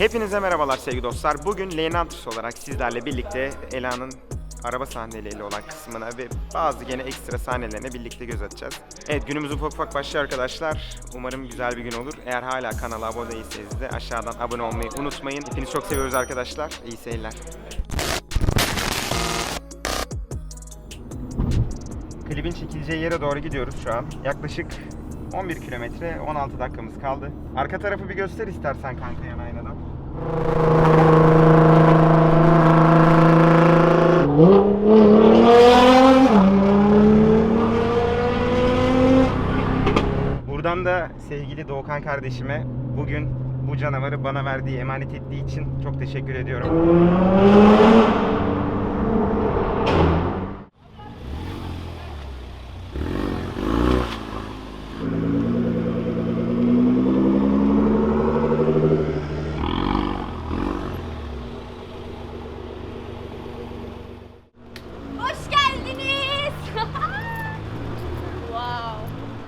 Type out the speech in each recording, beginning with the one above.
Hepinize merhabalar sevgili dostlar. Bugün Lane Hunters olarak sizlerle birlikte Ela'nın araba sahneleriyle olan kısmına ve bazı gene ekstra sahnelerine birlikte göz atacağız. Evet günümüz ufak ufak başlıyor arkadaşlar. Umarım güzel bir gün olur. Eğer hala kanala abone değilseniz de aşağıdan abone olmayı unutmayın. Hepinizi çok seviyoruz arkadaşlar. İyi seyirler. Klibin çekileceği yere doğru gidiyoruz şu an. Yaklaşık 11 kilometre 16 dakikamız kaldı. Arka tarafı bir göster istersen kanka yan aynadan. Buradan da sevgili Doğukan kardeşime bugün bu canavarı bana verdiği, emanet ettiği için çok teşekkür ediyorum.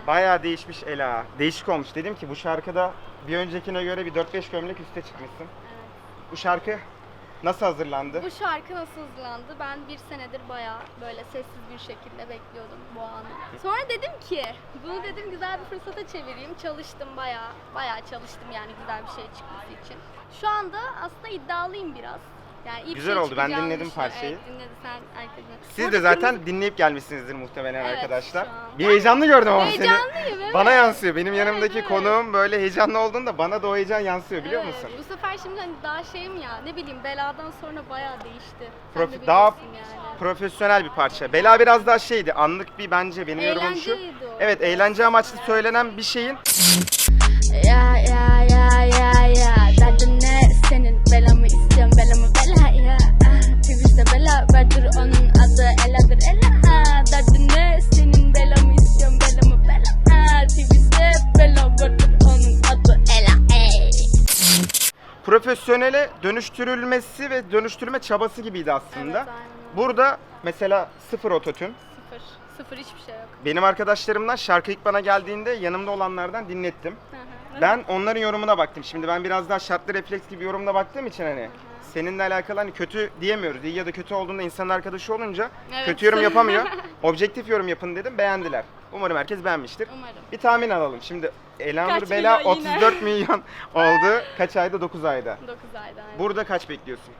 Bayağı değişmiş Ela. Değişik olmuş. Dedim ki bu şarkıda bir öncekine göre bir 4-5 gömlek üste çıkmışsın. Bu şarkı nasıl hazırlandı? Bu şarkı nasıl hızlandı? Ben bir senedir bayağı böyle sessiz bir şekilde bekliyordum bu anı. Sonra dedim ki bunu dedim güzel bir fırsata çevireyim. Çalıştım bayağı. Bayağı çalıştım yani güzel bir şey çıkması için. Şu anda aslında iddialıyım biraz. Yani iyi bir Güzel şey oldu. Ben dinledim düşünüyorum. parçayı. Evet dinledim sen herkesin. Siz Burada de zaten dinleyip gelmişsinizdir muhtemelen Evet, arkadaşlar. şu an. Bir heyecanlı gördüm ama seni. Heyecanlıyım evet. Bana yansıyor. Benim Evet, yanımdaki evet. konuğum böyle heyecanlı olduğunda bana da o heyecan yansıyor biliyor Evet, musun? Bu sefer şimdi hani daha şeyim ya ne bileyim beladan sonra bayağı değişti. Sen Profi- de daha biliyorsun yani. profesyonel bir parça. Bela biraz daha şeydi. Anlık bir bence benim yorumum şu. Eğlenceliydi o. Evet eğlence amaçlı söylenen bir şeyin Ya ya profesyonele dönüştürülmesi ve dönüştürme çabası gibiydi aslında. Evet, aynen. Burada mesela sıfır ototün. Sıfır. Sıfır hiçbir şey yok. Benim arkadaşlarımdan şarkı ilk bana geldiğinde yanımda olanlardan dinlettim. Ben onların yorumuna baktım. Şimdi ben biraz daha şartlı refleks gibi yorumuna baktığım için hani seninle alakalı hani kötü diyemiyoruz. İyi ya da kötü olduğunda insanın arkadaşı olunca Evet. kötü yorum yapamıyor. Objektif yorum yapın dedim. Beğendiler. Umarım herkes beğenmiştir. Umarım. Bir tahmin alalım. Şimdi Elanur Kaç Bela milyon yine? 34 milyon oldu. Kaç ayda? 9 ayda. 9 ayda. aynen. Burada kaç bekliyorsun?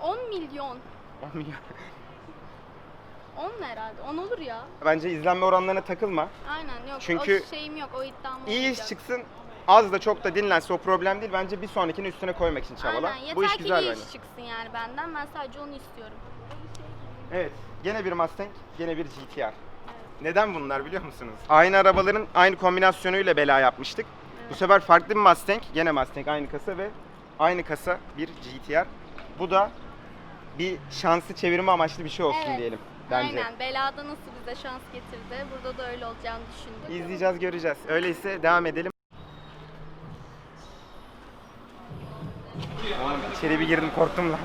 10 milyon. 10 milyon. 10 herhalde. 10 olur ya. Bence izlenme oranlarına takılma. Aynen yok. Çünkü o şeyim yok. O iddiam İyi iş olmayacak. çıksın. Az da çok da dinlense o problem değil. Bence bir sonrakini üstüne koymak için çabala. Aynen. Yeter Bu iş ki güzel iyi bence. iş çıksın yani benden. Ben sadece onu istiyorum. Evet. Gene bir Mustang, gene bir GTR. Neden bunlar biliyor musunuz? Aynı arabaların aynı kombinasyonuyla bela yapmıştık. Bu sefer farklı bir Mustang, gene Mustang aynı kasa ve aynı kasa bir GTR. Bu da bir şansı çevirme amaçlı bir şey olsun Evet. diyelim bence. Aynen. Belada nasıl bize şans getirdi. Burada da öyle olacağını düşündüm. İzleyeceğiz, göreceğiz. Öyleyse devam edelim. Oğlum içeri bir girdim korktum lan.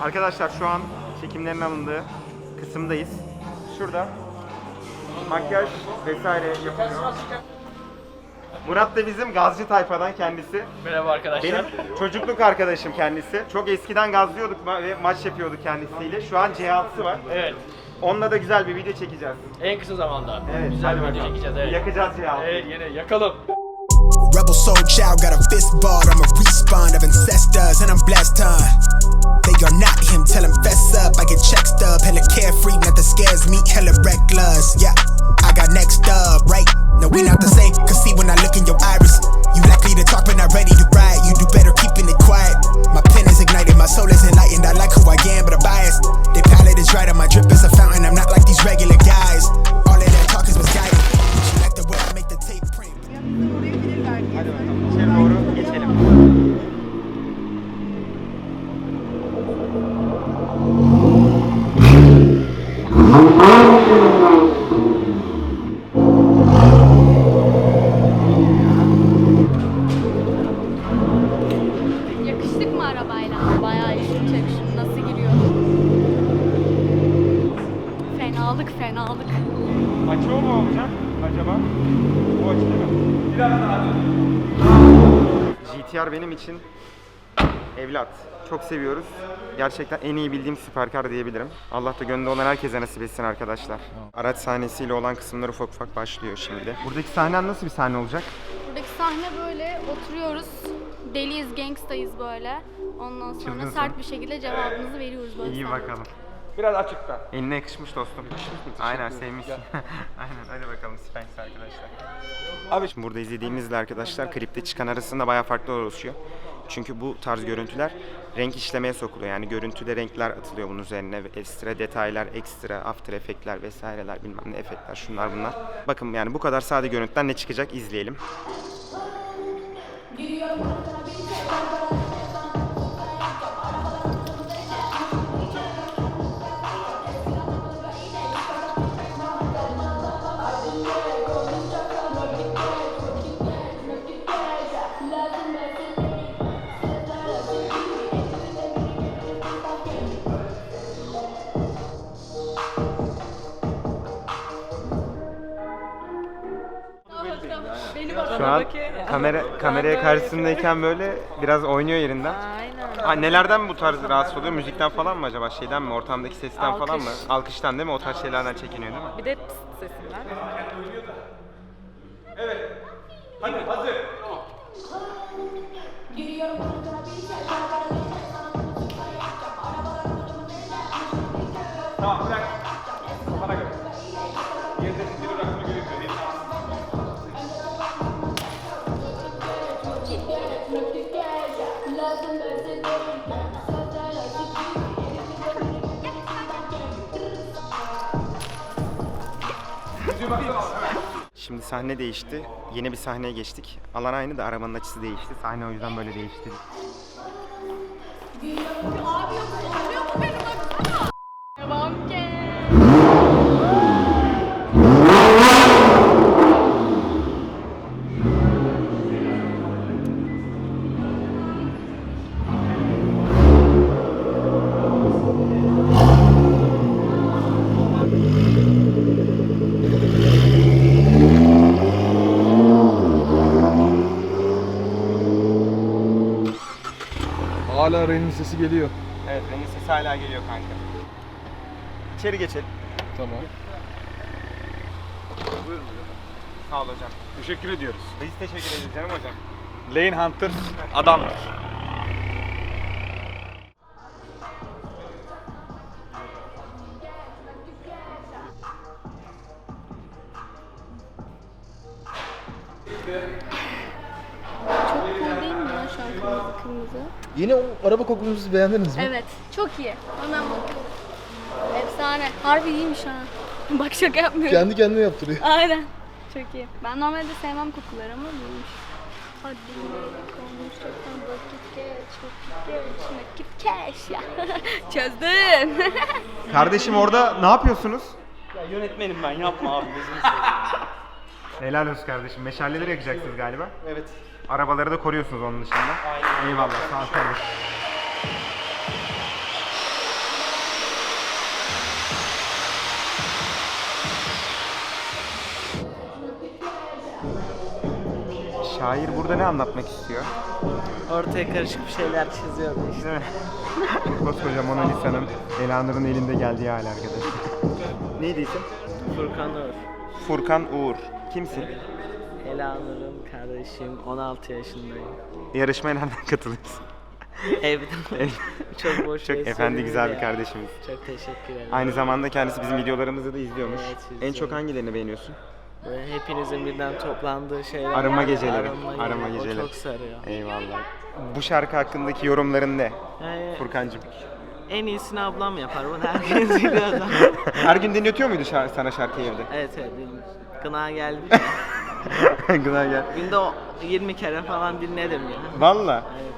Arkadaşlar şu an çekimlerin alındığı kısımdayız. Şurada makyaj vesaire yapılıyor. Murat da bizim gazcı tayfadan kendisi. Merhaba arkadaşlar. Benim çocukluk arkadaşım kendisi. Çok eskiden gazlıyorduk ve maç yapıyorduk kendisiyle. Şu an C6'sı var. Evet. Onunla da güzel bir video çekeceğiz. En kısa zamanda. Evet, Güzel bir video bakalım. çekeceğiz evet. Yakacağız C6'yı. Evet yine yakalım. Rebel soul child got a fist balled. I'm a respawn of ancestors, and I'm blessed, huh? Get check stub, hella carefree, nothing scares me, hella reckless. Yeah, I got next up, right? No, we not the same, cause see when I look in your iris, GTR benim için evlat. Çok seviyoruz. Gerçekten en iyi bildiğim süperkar diyebilirim. Allah da gönlünde olan herkese nasip etsin arkadaşlar. Araç sahnesiyle olan kısımlar ufak ufak başlıyor şimdi. Buradaki sahnen nasıl bir sahne olacak? Buradaki sahne böyle oturuyoruz. Deliyiz, gangstayız böyle. Ondan sonra Çılgınsın. sert bir şekilde cevabımızı veriyoruz böyle İyi sahnede. bakalım. Biraz açıkta. Eline yakışmış dostum. Aynen sevmişsin. Aynen hadi bakalım Sphinx arkadaşlar. Abi şimdi burada izlediğimizle arkadaşlar klipte çıkan arasında bayağı farklı oluşuyor. Çünkü bu tarz görüntüler renk işlemeye sokuluyor. Yani görüntüde renkler atılıyor bunun üzerine. ve Ekstra detaylar, ekstra after efektler vesaireler bilmem ne efektler şunlar bunlar. Bakın yani bu kadar sade görüntüden ne çıkacak izleyelim. Şu an kamera kameraya karşısındayken böyle biraz oynuyor yerinden. Aynen. Ha, nelerden bu tarz rahatsız oluyor? Müzikten falan mı acaba? Şeyden mi? Ortamdaki sesten falan mı? Alkış. Alkıştan değil mi? O tarz şeylerden çekiniyor değil mi? Bir de pıst sesinden. Şimdi sahne değişti. Yeni bir sahneye geçtik. Alan aynı da arabanın açısı değişti. Sahne o yüzden böyle değişti. Devam Hala Ren'in sesi geliyor. Evet, benim sesi hala geliyor kanka. İçeri geçelim. Tamam. Sağ ol hocam. Teşekkür ediyoruz. Biz teşekkür ederiz canım hocam. Lane Hunter adamdır. Kırmızı? Yine o araba kokumuzu beğendiniz mi? Evet, çok iyi. Hemen bakıyorum. Efsane. Harbi iyiymiş ha. Bak şaka yapmıyorum. Kendi kendine yaptırıyor. Aynen. Çok iyi. Ben normalde sevmem kokuları ama iyiymiş. Hadi konuşacaktan vakit geç, vakit geç, nakit cash ya. Çözdün. Kardeşim orada ne yapıyorsunuz? Yönetmenim ben yapma abi gözünü Helal olsun kardeşim. Meşaleleri yakacaksınız galiba. Evet. Arabaları da koruyorsunuz onun dışında. Aynen. Eyvallah. Sağ ol kardeşim. Şair burada ne anlatmak istiyor? Ortaya karışık bir şeyler çiziyordu işte. Değil mi? Koskoca Mona Lisa'nın Elanur'un elinde geldiği hali arkadaşlar. Neydi isim? Furkan Uğur. Furkan Uğur. Kimsin? Elanur'um kardeşim 16 yaşındayım. Yarışmaya nereden katılıyorsun? Evde çok boş Çok efendi güzel bir ya. kardeşimiz. Çok teşekkür ederim. Aynı zamanda kendisi bizim videolarımızı da izliyormuş. Evet, en çok hangilerini beğeniyorsun? Böyle hepinizin birden toplandığı şeyler. Arınma geceleri. Arınma, Arınma geceleri. O çok sarıyor. Eyvallah. Bu şarkı hakkındaki yorumların ne? Yani Furkancığım. en iyisini ablam yapar. Bunu herkes biliyor zaten. Her gün dinletiyor muydu şar- sana şarkıyı evde? evet evet. Gına geldi. Gına gel. Günde o 20 kere falan dinledim ya. Valla. Evet.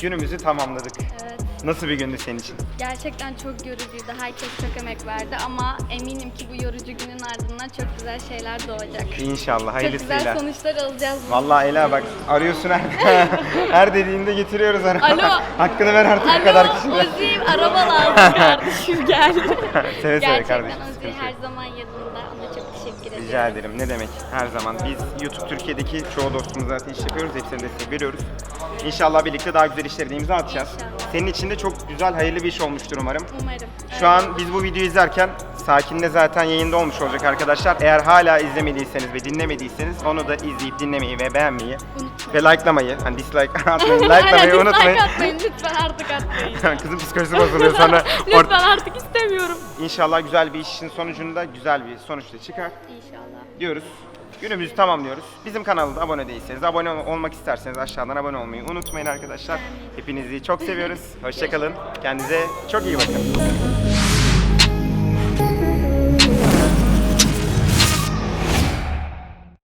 Günümüzü tamamladık. Evet. Nasıl bir gündü senin için? Gerçekten çok yorucuydu. Herkes çok emek verdi ama eminim ki bu yorucu günün ardından çok güzel şeyler doğacak. İnşallah Çok hayırlısıyla. güzel sonuçlar alacağız. bu Vallahi Ela bak arıyorsun her, her dediğinde getiriyoruz araba. Alo. Hakkını ver artık bu kadar Alo kişiye. Ozim araba lazım kardeşim gel. seve seve Gerçekten kardeşim. Ozi sıkıntı her zaman yanında. Ona çok teşekkür ederim. Rica ederim. Ne demek? Her zaman. Biz YouTube Türkiye'deki çoğu dostumuz zaten iş yapıyoruz. Hepsine destek veriyoruz. İnşallah birlikte daha güzel işlere de imza atacağız. İnşallah. Senin için de çok güzel, hayırlı bir iş olmuştur umarım. Umarım. Şu an biz bu videoyu izlerken Sakin'de zaten yayında olmuş olacak arkadaşlar. Eğer hala izlemediyseniz ve dinlemediyseniz onu da izleyip dinlemeyi ve beğenmeyi ve likelamayı, hani dislike atmayın, Aynen, likelamayı dislike unutmayın. atmayın lütfen artık atmayın. Kızın psikolojisi bozuluyor sonra. lütfen Or- artık istemiyorum. İnşallah güzel bir işin sonucunda güzel bir sonuçta çıkar İnşallah. diyoruz. Günümüzü tamamlıyoruz. Bizim kanalda abone değilseniz, abone ol- olmak isterseniz aşağıdan abone olmayı unutmayın arkadaşlar. Hepinizi çok seviyoruz. Hoşçakalın. Kendinize çok iyi bakın.